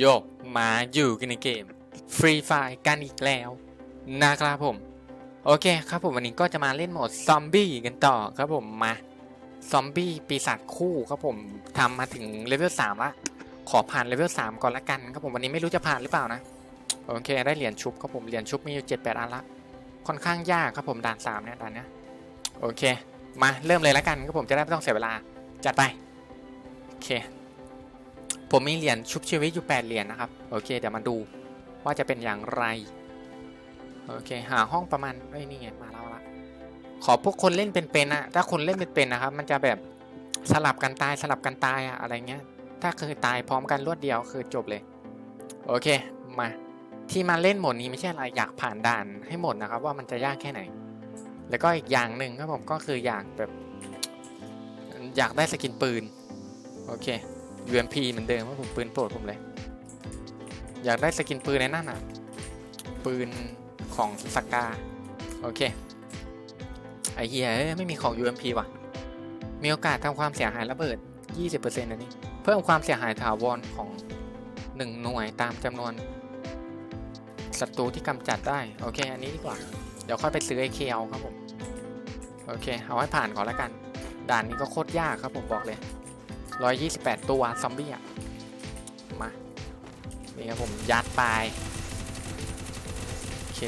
โยกมาอยู่กันในเกม Free Fire กันอีกแล้วนะครับผม โอเคครับผมวันนี้ก็จะมาเล่นโหมดซอมบี้กันต่อครับผมมาซอมบี้ปีศาจคู่ครับผมทำมาถึงเลเวล3ละขอผ่านเลเวล3ก่อนละกันครับผมวันนี้ไม่รู้จะผ่านหรือเปล่านะโอเคได้เหรียญชุบครับผมเหรียญชุบมีอยู่7 8อันละค่อนข้างยากครับผมด่าน3เนี่ยด่านเนี้ยโอเค มาเริ่มเลยละกันครับผมจะได้ไม่ต้องเสียเวลาจัดไปโอเค ผมมีเหรียญชุบชีวิตอยู่8เหรียญนะครับ โอเค เดี๋ยวมาดูว่าจะเป็นอย่างไร โอเค หาห้องประมาณเอ้นี่ไงมาแล้วละขอพวกคนเล่นเป็นๆนะ ถ้าคนเล่นเป็นๆนะครับ มันจะแบบสลับกันตายสลับกันตายอะอะไรเงี้ย ถ้าเคยตายพร้อมกันรวดเดียวคือจบเลย โอเค มา ที่มาเล่นโหมดนี้ไม่ใช่อะไร อยากผ่านด่านให้หมดนะครับ ว่ามันจะยากแค่ไหน แล้วก็อีกอย่างหนึ่งครับผมก็คืออยากแบบ อยากได้สกินปืน โอเค UMP เหมือนเดิมว่าผมปืนโปรดผมเลย อยากได้สกินปืนในนั่นอะ ปืนของสกา โอเค ไอเฮียเอ้ยไม่มีของ UMP ว่ะ มีโอกาสทำความเสียหายระเบิด 20%นะนี่เพิ่มความเสียหายถาวรของ 1 หน่วยตามจำนวนศัตรูที่กำจัดได้ โอเค อันนี้ดีกว่า เดี๋ยวค่อยไปซื้อ AK เอาครับผม โอเค เอาให้ผ่านก่อนแล้วกัน ด่านนี้ก็โคตรยากครับผมบอกเลย 128ตัวซอมบี้อะมา นี่ครับผมยัดไป โอเค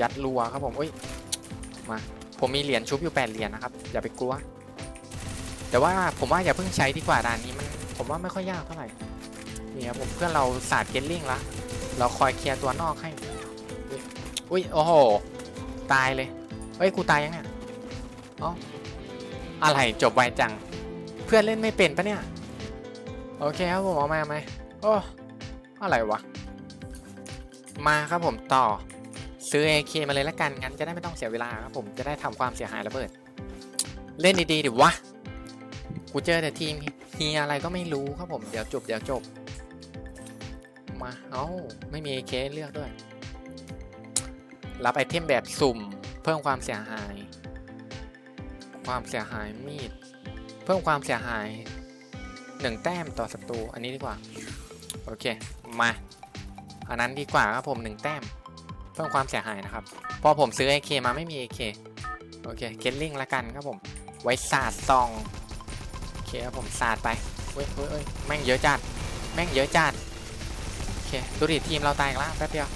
ยัดรัวครับผมเอ้ย มา ผมมีเหรียญชุบอยู่8เหรียญนะครับ อย่าไปกลัว แต่ว่าผมว่าอย่าเพิ่งใช้ดีกว่าด่านนี้มัน ผมว่าไม่ค่อยยากเท่าไหร่ นี่ครับผมเพื่อนเราศาสตร์เกลลิงละ เราคอยเคลียร์ตัวนอกให้อุ๊ยอุ้ย โอ้โห ตายเลย เอ้ย กูตายยังเนี่ยอ๋ออะไรจบไวจัง เพื่อนเล่นไม่เป็นปะเนี่ย โอเคครับผมเอามาไหมโอ้อะไรวะ มาครับผมต่อ ซื้อ AK มาเลยละกัน งั้นจะได้ไม่ต้องเสียเวลาครับผมจะได้ทำความเสียหายระเบิด เล่นดีๆดิวะ กูเจอแต่ทีมเฮียอะไรก็ไม่รู้ครับผม เดี๋ยวจบเดี๋ยวจบ มา เอ้า ไม่มี AK เลือกด้วย รับไอเทมแบบสุ่ม เพิ่มความเสียหาย ความเสียหายมีด เพิ่มความเสียหาย หนึ่งแต้มต่อศัตรูอันนี้ดีกว่า โอเค มาอันนั้นดีกว่าครับผมหนึ่งแต้ม เพิ่มความเสียหายนะครับพอผมซื้อ AK มาไม่มี AK โอเคเกลลิงละกันครับผม ไว้สาดซองโอเคครับผมสาดไปเว้ยเว้ยเว้ยแม่งเยอะจัดแม่งเยอะจัดโอเคดูดิทีมเราตายแล้วแป๊บเดียว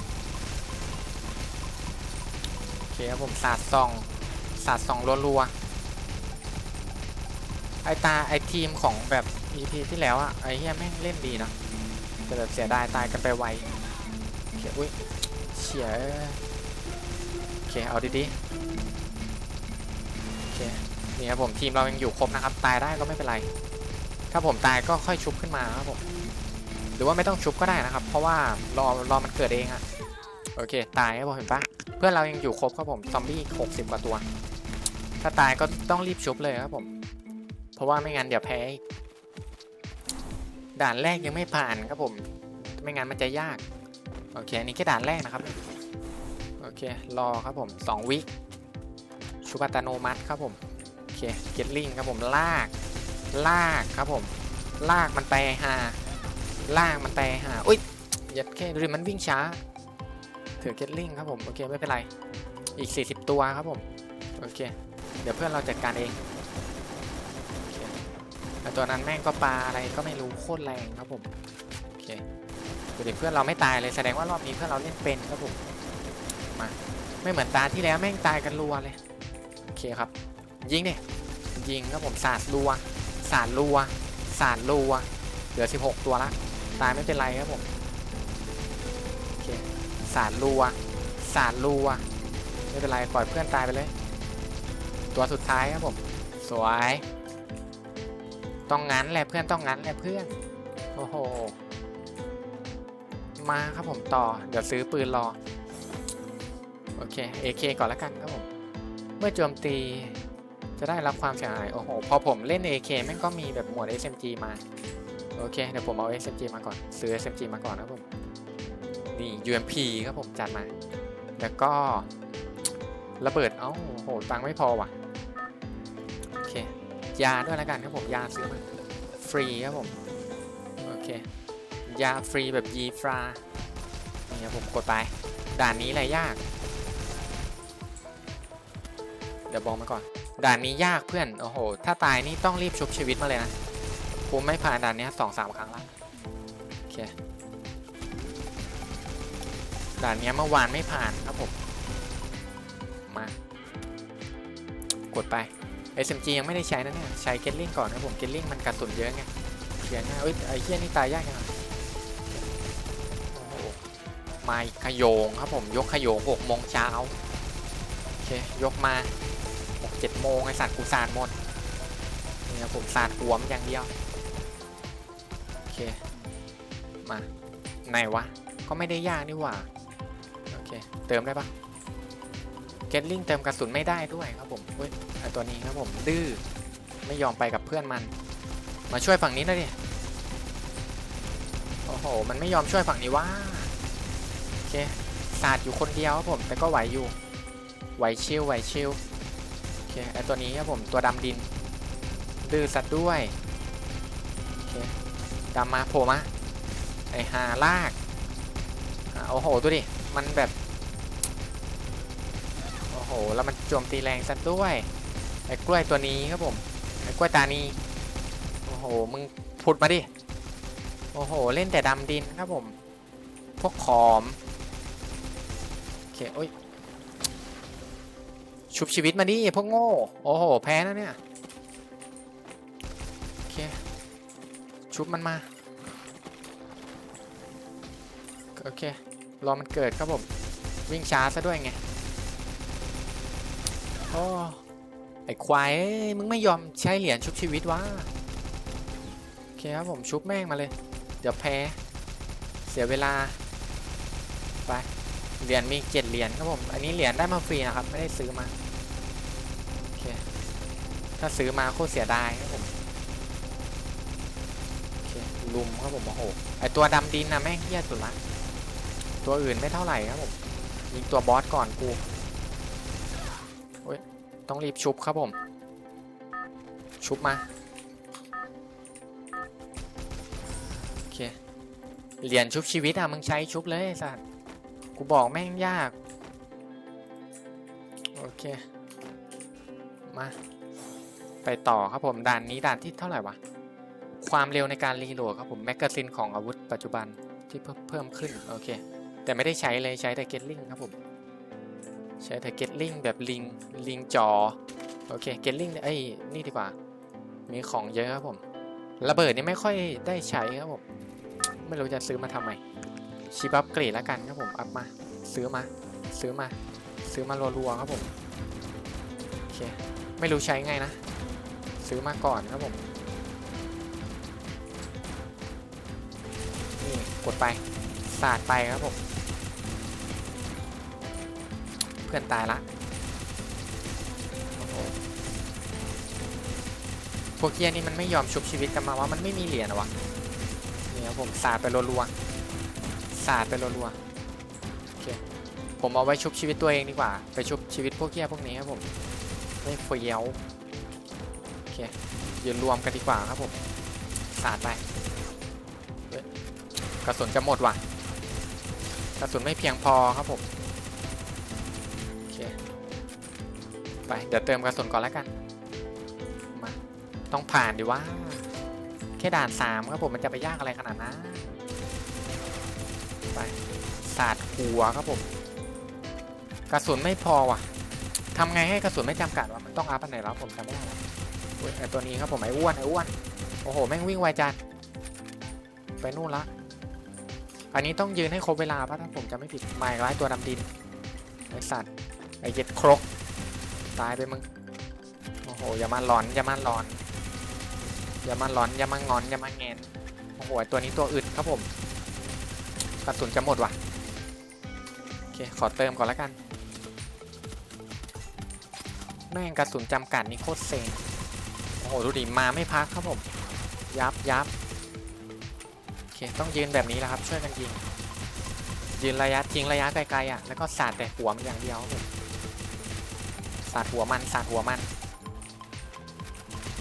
โอเคครับผมสาดซองสาดซองรัวๆไอตาไอทีมของแบบ EP ที่แล้วอะไอ้เฮียแม่งเล่นดีเนะแต่แบบเสียดายตายกันไปไวโอเคอุ้ยเฉียโอเคเอาดีๆโอเคนี่ครับผมทีมเรายังอยู่ครบนะครับ ตายได้ก็ไม่เป็นไร ถ้าผมตายก็ค่อยชุบขึ้นมาครับผมหรือว่าไม่ต้องชุบก็ได้นะครับ เพราะว่ารอรอมันเกิดเองอะโอเค ตายครับผมเห็นปะเพื่อนเรายังอยู่ครบครับผมซอมบี้60กว่าตัว ถ้าตายก็ต้องรีบชุบเลยครับผม เพราะว่าไม่งั้นเดี๋ยวแพ้อีก ด่านแรกยังไม่ผ่านครับผมไม่งั้นมันจะยาก โอเคอันนี้แค่ด่านแรกนะครับ โอเค รอครับผม2วิชุบอัตโนมัติครับผม โอเคเกตลิงครับผมลาก ลากครับผม ลากมันไปหาลากมันไปหาอุ้ยยัดแค่ดูดิมันวิ่งช้าถือเกตลิงครับผม โอเคไม่เป็นไร อีก 40 ตัวครับผม โอเค เดี๋ยวเพื่อนเราจัดการเอง แต่ตัวนั้นแม่งก็ปลาอะไรก็ไม่รู้โคตรแรงครับผมโอเคดูดิเพื่อนเราไม่ตายเลยแสดงว่ารอบนี้เพื่อนเราเล่นเป็นครับผมมาไม่เหมือนตาที่แล้วแม่งตายกันรัวเลยโอเคครับ ยิงดิยิงครับผมสาดรัวสาดรัวสาดรัวเหลือ 16 ตัวละตายไม่เป็นไรครับผมโอเคสาดรัวสาดรัวไม่เป็นไรปล่อยเพื่อนตายไปเลย ตัวสุดท้ายครับผม สวย ต้องงั้นแหละเพื่อนต้องงั้นแหละเพื่อน โอ้โห มาครับผมต่อ เดี๋ยวซื้อปืนรอ โอเค AK ก่อนล้วกันครับผม เมื่อโจมตีจะได้รับความเสียหาย โอ้โห พอผมเล่น AK แม่งก็มีแบบหมวด SMG มา โอเค เดี๋ยวผมเอา SMG มาก่อน ซื้อ SMG มาก่อนนะครับผม นี่ UMP ครับผมจัดมา แล้วก็ระเบิด เอ้าโอ้โหตังค์ไม่พอว่ะ ยาด้วยแล้วกันครับผมยาซื้อมาฟรีครับผมโอเคยาฟรีแบบยีฟรานี่ครับผมกดไปด่านนี้อะไรยาก เดี๋ยวบอกมาก่อน ด่านนี้ยากเพื่อนโอ้โห ถ้าตายนี่ต้องรีบชุบชีวิตมาเลยนะผมไม่ผ่านด่านนี้สองสามครั้งแล้วโอเคด่านนี้เมื่อวานไม่ผ่านครับผมมากดไป SMG ยังไม่ได้ใช้นะเนี่ยใช้เกลลิงก่อนนะผมเกลลิงมันกระสุนเยอะไงเขียนง่ายเอ้ยไอ้เหี้ยนี่ตายยากจังอะโอ้โหมาขโยงครับผมยกขโยงหกโมงเช้าโอเคยกมาหกเจ็ดโมงไอสัตว์กูสาดหมดเนี่ครับผมสาดหัวมันอย่างเดียวโอเคมาไหนวะก็ไม่ได้ยากนี่หว่าโอเคเติมได้ปะเกตลิงเติมกระสุนไม่ได้ด้วยครับผมเฮ้ย ตัวนี้ครับผมดื้อไม่ยอมไปกับเพื่อนมัน มาช่วยฝั่งนี้หน่อยดิโอ้โห มันไม่ยอมช่วยฝั่งนี้ว่าโอเคศาสาดอยู่คนเดียวครับผม แต่ก็ไหวอยู่ ไหวชิวไหวชิวโอเคไอตัวนี้ครับผมตัวดำดิน ดื้อสัตว์ด้วยโอเคดำมาโผล่มาไอหาลากโอ้โหดูดิ มันแบบ โอ้โห แล้วมันโจมตีแรงซะด้วย ไอ้กล้วยตัวนี้ครับผม ไอ้กล้วยตานีโอ้โห มึงพุดมาดิ โอ้โห เล่นแต่ดำดินครับผม พวกขอม โอเคโอ้ย ชุบชีวิตมาดิพวกโง่ โอ้โห แพ้แล้วเนี่ย โอเค ชุบมันมา โอเค รอมันเกิดครับผม วิ่งช้าซะด้วยไง โอ้ ไอ้ควายมึงไม่ยอมใช้เหรียญชุบชีวิตวะโอเคครับผมชุบแม่งมาเลย เดี๋ยวแพ้ เสียเวลา ไป เหรียญมีเจ็ดเหรียญครับผม อันนี้เหรียญได้มาฟรีนะครับ ไม่ได้ซื้อมา โอเค ถ้าซื้อมาโคตรเสียดายครับผมโอเคลุมครับผมโอ้โห ไอตัวดำดินนะแม่งเฮี้ยสุดละ ตัวอื่นไม่เท่าไหร่ครับผม ยิงตัวบอสก่อนกู ต้องรีบชุบครับผม ชุบมา โอเค เหรียญชุบชีวิตอะมึงใช้ชุบเลยไอ้สัตว์กูบอกแม่งยาก โอเค มา ไปต่อครับผมด่านนี้ด่านที่เท่าไหร่วะ ความเร็วในการรีโหลดครับผมแมกกาซินของอาวุธปัจจุบันที่เพิ่มเพิ่มขึ้น โอเค แต่ไม่ได้ใช้เลยใช้แต่เกตลิงครับผม ใช้แต่เกตลิงแบบลิงลิงจอ โอเคเกตลิงเอ้ยนี่ดีกว่า มีของเยอะครับผม ระเบิดนี่ไม่ค่อยได้ใช้ครับผม ไม่รู้จะซื้อมาทำไมชิปอัพเกรดแล้วกันครับผมอัพมา ซื้อมา ซื้อมา ซื้อมารัวๆครับผม โอเค ไม่รู้ใช้ไงนะ ซื้อมาก่อนครับผม นี่กดไป สาดไปครับผม เพื่อนตายละพวกเกียนี่มันไม่ยอมชุบชีวิตกันมาว่ามันไม่มีเหรียญหรอวะเนี่ครับผมสาดไปรัวๆสาดไปรัวๆโอเคผมเอาไว้ชุบชีวิตตัวเองดีกว่า ไปชุบชีวิตพวกเกียพวกนี้ครับผมไม่เฟี้ยวโอเคยืนรวมกันดีกว่าครับผมสาดไปกระสุนจะหมดว่ะกระสุนไม่เพียงพอครับผม ไป เดี๋ยวเติมกระสุนก่อนแล้วกัน มาต้องผ่านดิว่า แค่ด่านสามครับผมมันจะไปยากอะไรขนาดนั้นไปสาดหัวครับผม กระสุนไม่พอว่ะทำไงให้กระสุนไม่จำกัดวะมันต้องอัพอันไหนแล้วผมจำไม่ได้แล้วอุ๊ยไอตัวนี้ครับผมไออ้วนไออ้วนโอ้โหแม่งวิ่งไวจัดไปนู่นละอันนี้ต้องยืนให้ครบเวลาป่ะถ้าผมจะไม่ผิดไม้ร้ายตัวดำดินไอสัตว์ไอเย็ดครก ตายไปมึง โอ้โห อย่ามาหลอน อย่ามาหลอน อย่ามาหลอน อย่ามางอน อย่ามาแงนโอ้โหไอ้ตัวนี้ตัวอึดครับผม กระสุนจะหมดว่ะ โอเค ขอเติมก่อนแล้วกัน แม่งกระสุนจำกัดนี่โคตรเซ็ง โอ้โห ดูดิ มาไม่พักครับผม ยับยับโอเค ต้องยืนแบบนี้แหละครับ ช่วยกันยิง ยืนระยะทิ้งระยะไกลๆอะ แล้วก็สาดแต่หัวมันอย่างเดียวครับผม สาดหัวมันสาดหัวมัน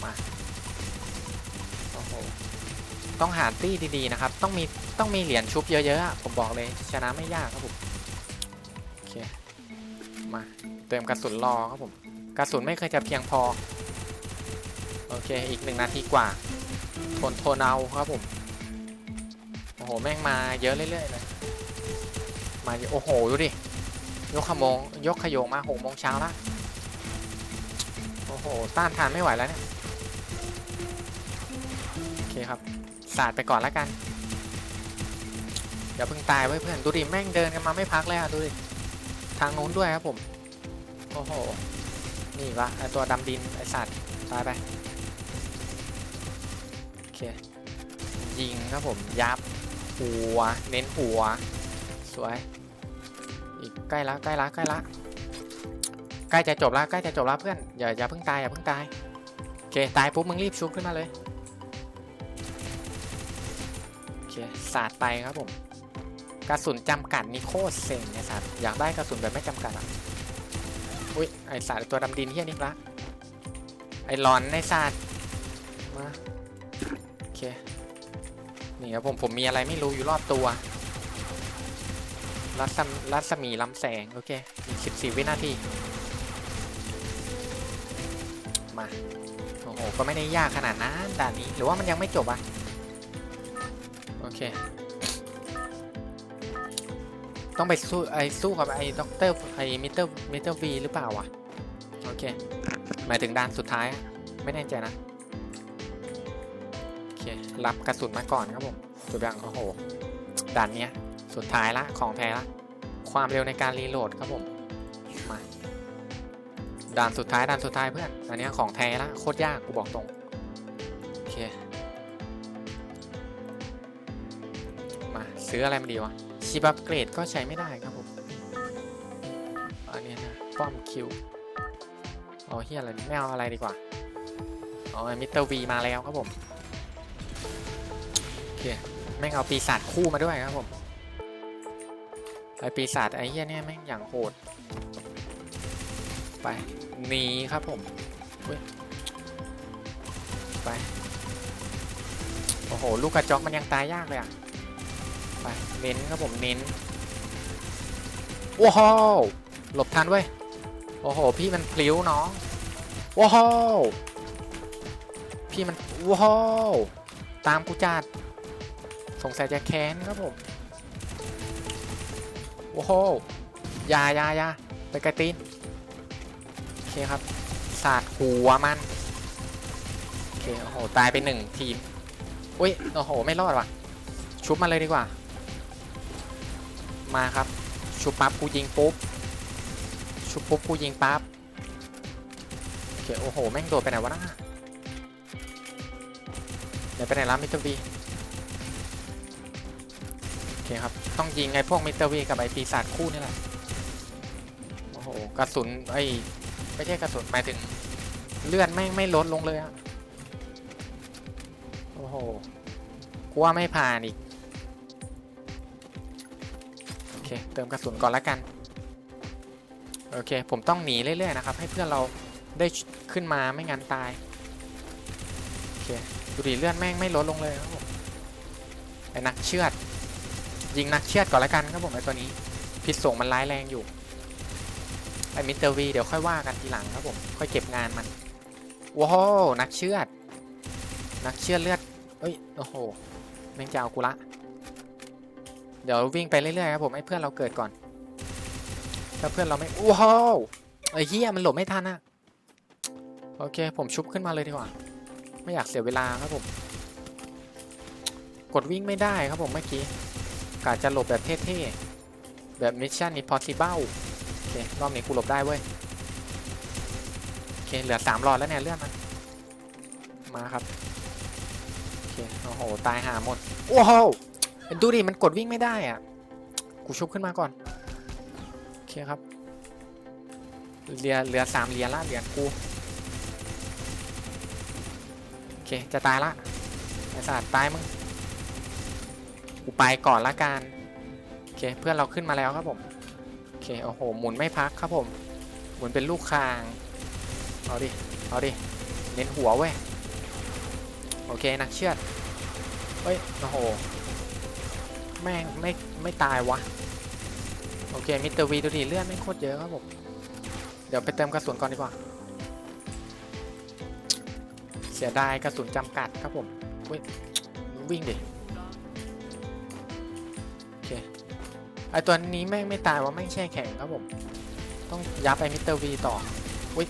มาโอ้โหต้องหาตี้ดีๆนะครับ ต้องมีต้องมีเหรียญชุบเยอะๆผมบอกเลยชนะไม่ยากครับผมโอเคมาเติมกระสุนรอครับผมกระสุนไม่เคยจะเพียงพอโอเคอีกหนึ่งนาทีกว่าทนโทนเอาครับผมโอ้โหแม่งมาเยอะเรื่อยๆเลยมาโอ้โหดูดิยกขโมงยกขยงมาหกโมงเช้าละ โอ้โหต้านทานไม่ไหวแล้วเนี่ย โอเคครับ สาดไปก่อนแล้วกันอย่าเพิ่งตายไว้เพื่อนดูดิแม่งเดินกันมาไม่พักเลยอะดูดิทางนู้นด้วยครับผม โอ้โห นี่วะไอตัวดำดินไอสัตว์ตายไปโอเคยิงครับผมยับหัว เน้นหัว สวย อีกใกล้ละใกล้ละใกล้ละ ใกล้จะจบและใกล้จะจบและเพื่อนอย่าอย่าเพิ่งตายอย่าเพิ่งตายโอเคตายปุ๊บมึงรีบชุบขึ้นมาเลยโอเคสาดไปครับผมกระสุนจำกัดนี่โคตรเซ็งเนี่ยสัตว์อยากได้กระสุนแบบไม่จำกัดอะอุ้ยไอสัตว์ตัวดำดินเฮี้ยนี่ละไอหลอนในสัตว์มาโอเคนี่ครับผมผมมีอะไรไม่รู้อยู่รอบตัวรัศมรัศมีลำแสง โอเคอีก14 วินาที มา โอ้โห ก็ไม่ได้ยากขนาดนั้นด่านนี้ หรือว่ามันยังไม่จบอะโอเค ต้องไปสู้ไอ้สู้กับไอ้ด็อกเตอร์ไอ้มิเตอร์มิเตอร์วีหรือเปล่าวะ โอเค หมายถึงด่านสุดท้าย ไม่แน่ใจนะ โอเค รับกระสุนมาก่อนครับผมจบยังโอ้โห ด่านเนี้ย สุดท้ายละ ของแท้ละ ความเร็วในการรีโหลดครับผม มา ด่านสุดท้ายด่านสุดท้ายเพื่อน อันนี้ของแท้ละโคตรยากกูบอกตรง โอเค มาซื้ออะไรมาดีวะชีบับเกรดก็ใช้ไม่ได้ครับผม อันนี้นะ ป้อมคิว เอาเฮียอะไรไม่เอาอะไรดีกว่า เอ๋อมิสเตอร์วีมาแล้วครับผม โอเค แม่งเอาปีศาจคู่มาด้วยครับผมไอปีศาจไอเฮียเนี่ยแม่งอย่างโหดไป นีครับผมไป โอ้โห ลูกกระจอกมันยังตายยากเลยอะ ไป เน้นครับผมเน้น ว้าวหลบทันเว้ย โอ้โห พี่มันพลิ้วน้อง ว้าวพี่มัน ว้าวตามกูจัดสงสัยจะแค้นครับผม ว้าว ยายายาไปกระตีน คครับ สาดหัวมัน โอเค โอ้โห ตายไปหนึ่งทีม อุ้ย โอ้โห ไม่รอดว่ะ ชุบมาเลยดีกว่า มาครับ ชุบปั๊บกูยิงปุ๊บ ชุบปุ๊บกูยิงปั๊บ โอเค โอ้โห แม่งโดดไปไหนวะน่ะเดี๋ยวไปไหนล่ะมิสเตอร์วีโอเคครับ ต้องยิงไอ้พวกมิสเตอร์วีกับไอ้ปีศาจคู่นี่แหละ โอ้โห กระสุนไอ้ ไม่ใช่กระสุนหมายถึง เลือดแม่งไม่ลดลงเลยอะโอ้โหกูว่าไม่ผ่านอีก โอเค เติมกระสุนก่อนละกัน โอเค ผมต้องหนีเรื่อยๆนะครับ ให้เพื่อนเราได้ขึ้นมาไม่งั้นตาย โอเค ดูดิเลือดแม่งไม่ลดลงเลยครับผมไอ้นักเชือด ยิงนักเชือดก่อนละกันครับผมไอ้ตัวนี้ พิษส่งมันร้ายแรงอยู่ ไอมิสเตอร์วีเดี๋ยวค่อยว่ากันทีหลังครับผม ค่อยเก็บงานมันว้าวนักเชือด นักเชือดเลือดเอ้ยโอ้โหแม่งจะเอากูละ เดี๋ยววิ่งไปเรื่อยๆครับผมให้เพื่อนเราเกิดก่อนถ้าเพื่อนเราไม่ว้าวไอ้เหี้ยมันหลบไม่ทันอะโอเค ผมชุบขึ้นมาเลยดีกว่า ไม่อยากเสียเวลาครับผม กดวิ่งไม่ได้ครับผมเมื่อกี้กาจะหลบแบบเท่ๆ แบบ Mission Impossible โอเค รอบนี้กูหลบได้เว้ย โอเค เหลือสามหลอดแล้วเนี่ยเลื่อนมัน มาครับ โอเค โอ้โห ตายหาหมดว้าวดูดิ มันกดวิ่งไม่ได้อะ กูชุบขึ้นมาก่อน โอเคครับ เหลือเหลือสามเหรียญละเหรียญกู โอเค จะตายละไอ้สัตว์ตายมึง กูไปก่อนละกัน โอเค เพื่อนเราขึ้นมาแล้วครับผมโอ เคโอ้โหหมุนไม่พักครับผม หมุนเป็นลูกคาง เอาดิ เอาดิ เน้นหัวเว้ย โอเคนักเชือดฮ้ย โอ้โห แม่งไม่ไม่ตายวะ โอเคมิสเตอร์วีดูดิเลือดไม่โคตรเยอะครับผม เดี๋ยวไปเติมกระสุนก่อนดีกว่า เสียดายกระสุนจำกัดครับผมวิ่งดิ ไอตัวนี้แม่งไม่ตายว่าแม่งแช่แข็งครับผม ต้องยับไอมิสเตอร์วีต่ออุ้ย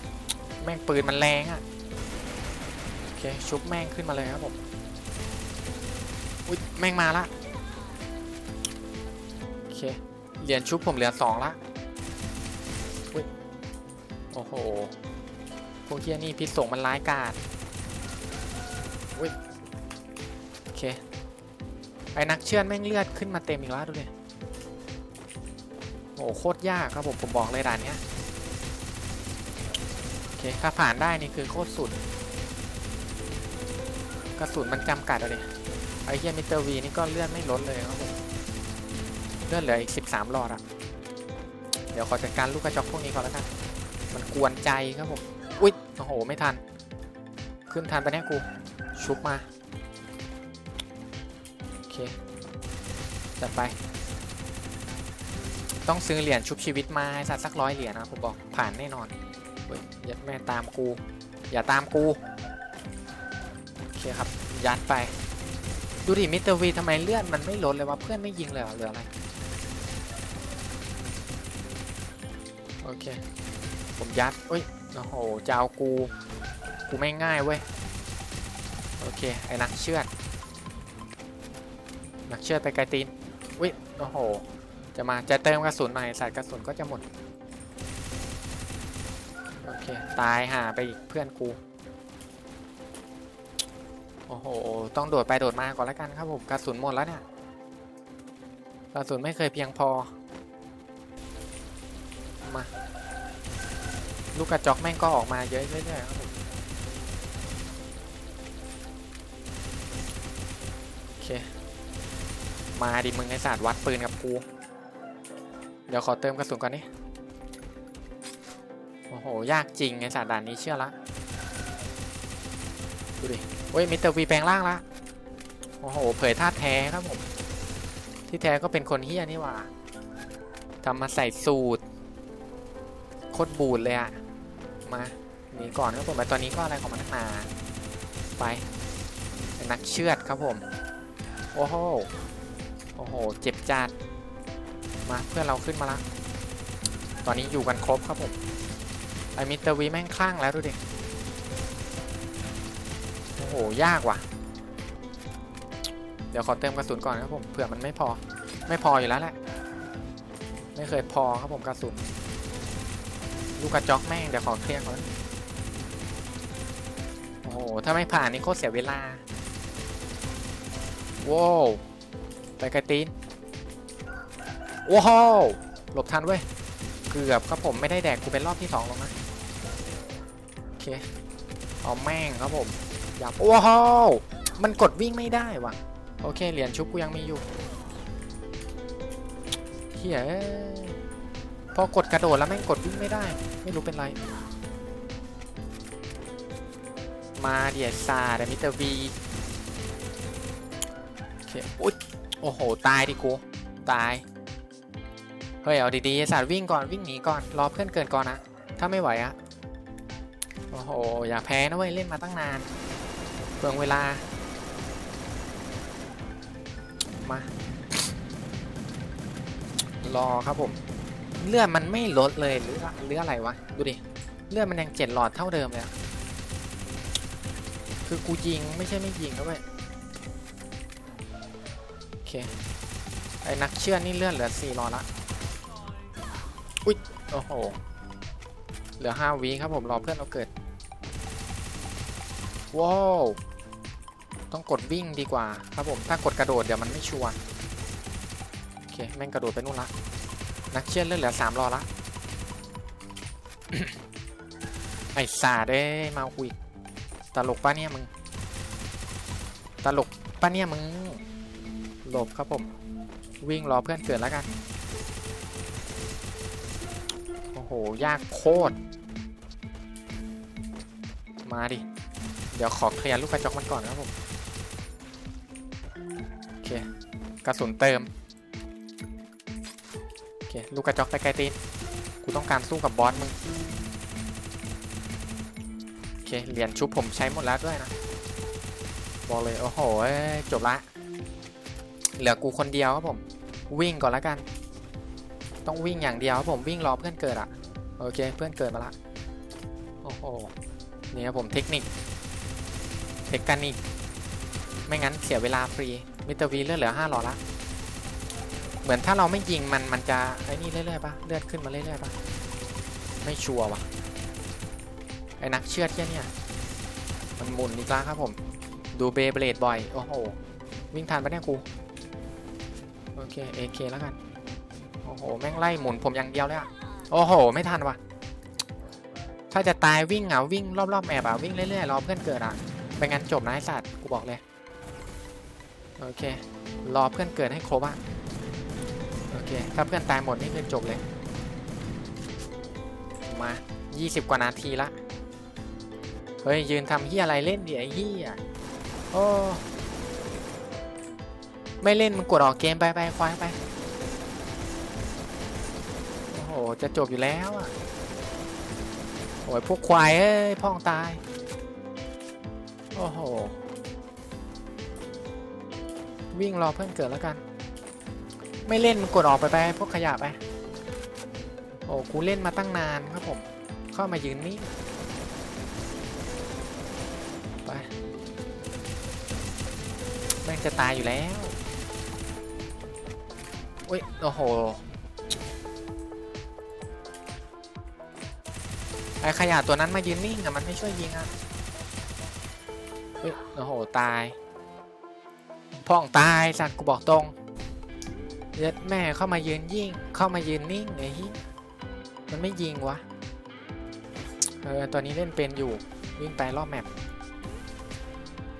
แม่งปืนมันแรงอะ่ะโอเคชุบแม่งขึ้นมาเลยครับผมอุ้ยแม่งมาละโอเคเหรียญชุบผมเหลือสองละอุ้ยโอ้โหพวกเฮียนี่พิษสงมันร้ายกาจอุ้ยโอเคไอ้นักเชื่อนแม่งเลือดขึ้นมาเต็มอีกแล้วดูดิโอ้ โหโคตรยากครับผมผมบอกเลยด่านเนี้ยโอเคถ้าผ่านได้นี่คือโคตรสุด กระสุนมันจำกัดเอาดิไอ้เฮียมิเตอร์วีนี่ก็เลื่อนไม่ลดเลยครับผมเลื่อนเหลืออีก 13หลอดอะเดี๋ยวขอจัดการลูกกระจอกพวกนี้ก่อนแล้วกัน มันกวนใจครับผม อุ๊ย โอ้โห ไม่ทัน ขึ้นทันไปะเนี่ยกู ชุบมา โอเค จัดไป ต้องซื้อเหรียญชุบชีวิตมาให้สักสักร้อยเหรียญนะผมบอกผ่านแน่นอนเฮ้ยยัดแม่ตามกู อย่าตามกู โอเคครับ ยัดไป ดูดิมิสเตอร์วีทำไมเลือดมันไม่ลดเลยวะเพื่อนไม่ยิงเลยเหรอเหลืออะไร โอเค ผมยัดเอ้ยโอ้โหจะเอากู กูไม่ง่ายเว้ย โอเค ไอ้นักเชือด นักเชือดไปไกลตีนอุ้ยโอ้โห จะมาจะเติมกระสุนหน่อยใส่กระสุนก็จะหมด โอเค ตายหาไปอีกเพื่อนกู โอ้โห ต้องโดดไปโดดมาก่อนแล้วกันครับผม กระสุนหมดแล้วเนี่ย กระสุนไม่เคยเพียงพอ มา ลูกกระจอกแม่งก็ออกมาเยอะเรื่อยๆครับผมโอเคมาดิมึงไอศาสตร์วัดปืนกับกู เดี๋ยวขอเติมกระสุนก่อนนี่โอ้โห ยากจริงไอศาสตร์ด่านนี้เชื่อละ ดูดิเฮ้ยมิสเตอร์วีแปลงร่างละ โอ้โห เผยท่าตุแท้ครับผม ที่แท้ก็เป็นคนเฮี้ยนี่หว่าทำมาใส่สูตรโคตรบูดเลยอะมาหนีก่อนครับผมแต่ตอนนี้ก็อะไรของมันนักหนาไปเป็นนักเชือดครับผม โอ้โห โอ้โห เจ็บจัด มาเพื่อนเราขึ้นมาละตอนนี้อยู่กันครบครับผมไอมิสเตอร์วีแม่งคลั่งแล้วดูดิโอ้โหยากว่ะ เดี๋ยวขอเติมกระสุนก่อนครับผมเผื่อมันไม่พอไม่พออยู่แล้วแหละ ไม่เคยพอครับผมกระสุนลูกกระจอกแม่งเดี๋ยวขอเคลียร์ก่อนโอ้โหถ้าไม่ผ่านนี่โคตรเสียเวลาว้าวไปไกลตีน ว้าวหลบทันเว้ย เกือบครับผมไม่ได้แดกกูเป็นรอบที่สองลงนะ โอเค เอาแม่งครับผม อยากว้าวมันกดวิ่งไม่ได้ว่ะ โอเค เหรียญชุบกูยังมีอยู่เฮียเอ้ยพอกดกระโดดแล้วแม่งกดวิ่งไม่ได้ ไม่รู้เป็นไร มาเดียซาเดมิเตอร์วีโอเคอุ๊ยโอ้โห ตายดิกู ตายเฮ้ย เอาดีๆไอสัตว์วิ่งก่อนวิ่งหนีก่อนรอเพื่อนเกินก่อนนะถ้าไม่ไหวอะโอ้โหอย่าแพ้นะเว้ยเล่นมาตั้งนานเปลืองเวลา มารอครับผมเลือดมันไม่ลดเลยหรือหรืออะไรวะดูดิเลือดมันยังเจ็ดหลอดเท่าเดิมเลยคือกูยิงไม่ใช่ไม่ยิงนะเว้ยโอเคไอ้นักเชื่อนี่เลือดเหลือสี่หลอดละ โอ้โห เหลือห้าวิครับผมรอเพื่อนเราเกิด ว้าว ต้องกดวิ่งดีกว่า ครับผม ถ้ากดกระโดดเดี๋ยวมันไม่ชัวร์ โอเค แม่งกระโดดไปนู่นละ นักเชื่อเลือดเหลือสามรอละ ไอ้สาดเอ้มาคุยตลกปะเนี่ยมึง ตลกปะเนี่ยมึง หลบครับผม วิ่งรอเพื่อนเกิดแล้วกัน โห ยากโคตร มาดิ เดี๋ยวขอเคลียร์ลูกกระจกมันก่อนครับผมกระสุนเติม โอเค ลูกกระจกตะไกรตีน กูต้องการสู้กับบอสมึง โอเค เหรียญชุบผมใช้หมดแล้วด้วยนะ บอกเลย โอ้โห จบละ เหลือกูคนเดียวครับผม วิ่งก่อนแล้วกัน ต้องวิ่งอย่างเดียวครับผมวิ่งรอเพื่อนเกิดอะ โอเคเพื่อนเกิดมาละโอ้โหนี่ครับผมเทคนิค เทคนิค ไม่งั้นเสียเวลาฟรี มิเตอร์วีเลือดเหลือห้าหลอดละ เหมือนถ้าเราไม่ยิงมันมันจะไอ้นี่เรื่อยๆปะเลือดขึ้นมาเรื่อยๆปะไม่ชัวร์วะไอ้นักเชือดเที่ยเนี่ยมันหมุนอีกแล้วครับผม ดูเบเบลดบ่อย โอ้โห วิ่งทันปะเนี่ยกู โอเคเอเคแล้วกัน โอ้โห แม่งไล่หมุนผมอย่างเดียวเลยอะ โอ้โห ไม่ทันวะถ้าจะตายวิ่งอะวิ่งรอบๆแอบอะวิ่งเรื่อยๆรอเพื่อนเกิดอะไม่งั้นจบนะไอสัตว์กูบอกเลย โอเค รอเพื่อนเกิดให้ครบอะโอเค ถ้าเพื่อนตายหมดนี่คือจบเลย มา 20 กว่านาทีละ เฮ้ย ยืนทำเฮียอะไรเล่นดิไอ้เฮียโอ้ ไม่เล่นมึงกดออกเกมไปไปควายไป จะจบอยู่แล้วอะ โอ้ยพวกควายเอ้ยพ่องตาย โอ้โห วิ่งรอเพื่อนเกิดแล้วกัน ไม่เล่นมึงกดออกไปไปพวกขยะไป โอ้กูเล่นมาตั้งนานครับผม เข้ามายืนนี่ไปแม่งจะตายอยู่แล้ว อุ้ย โอ้โห ไอขยะตัวนั้นมายืนนิ่งอะมันไม่ช่วยยิงอะเฮ้ยโอ้โห ตาย พ่องตายสัตว์กูบอกตรงเย็ดแม่เข้ามายืนยิ่ง เข้ามายืนนิ่งไอ้มันไม่ยิงวะ เออ ตัวนี้เล่นเป็นอยู่ วิ่งไปรอบแมป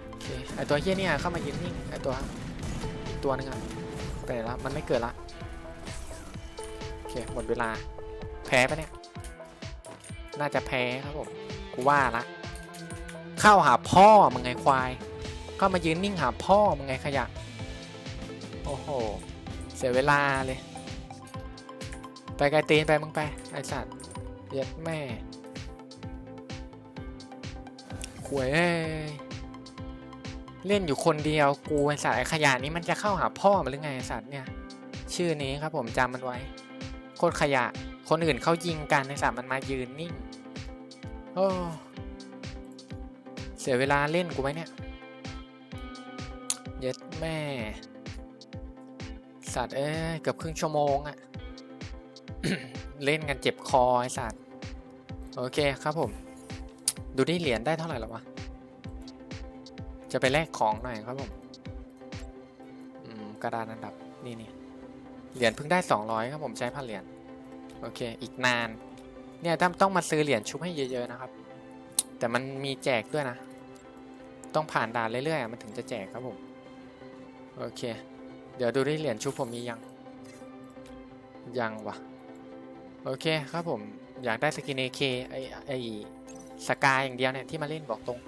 โอเค ไอตัวเฮี้ยเนี่ยเข้ามายืนนิ่ง ไอตัวตัวนึงอะไปไหนละมันไม่เกิดละ โอเค หมดเวลา แพ้ปะเนี่ย น่าจะแพ้ครับผมกูว่าละเข้าหาพ่อมึงไงควายเข้ามายืนนิ่งหาพ่อมึงไงขยะ โอ้โห เสียเวลาเลย ไปไกลตีนไปมึงไป ไอสัตว์เย็ดแม่ขวยเล่นอยู่คนเดียวกูไอสัตว์ไอขยะนี้มันจะเข้าหาพ่อมันหรือไงไอสัตว์เนี่ย ชื่อนี้ครับผมจำมันไว้ โคตรขยะ คนอื่นเขายิงกันไอสัตว์มันมายืนนิ่ง เสียเวลาเล่นกูไหมเนี่ยเย็ดแม่ สัตว์เอ้ยเกือบครึ่งชั่วโมงอะเล่นกันเจ็บคอไอสัตว์โอเคครับผม ดูได้เหรียญได้เท่าไหร่แล้ววะ จะไปแลกของหน่อยครับผมอืมกระดานอันดับนี่นี่เหรียญเพิ่งได้ 200 ครับผมใช้พันเหรียญโอเค อีกนาน เนี่ยต้องต้องมาซื้อเหรียญชุบให้เยอะๆนะครับ แต่มันมีแจกด้วยนะ ต้องผ่านด่านเรื่อยๆมันถึงจะแจกครับผม โอเค เดี๋ยวดูได้เหรียญชุบผมมียัง ยังวะโอเคครับผม อยากได้สกิน AK ไอไอสกายอย่างเดียวเนี่ยที่มาเล่นบอกตรง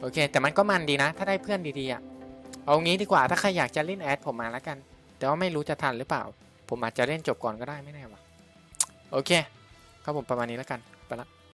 โอเค แต่มันก็มันดีนะ ถ้าได้เพื่อนดีๆอะเอางี้ดีกว่าถ้าใครอยากจะเล่นแอดผมมาแล้วกัน แต่ว่าไม่รู้จะทันหรือเปล่า ผมอาจจะเล่นจบก่อนก็ได้ไม่แน่วะโอเค ก็ผมประมาณนี้แล้วกัน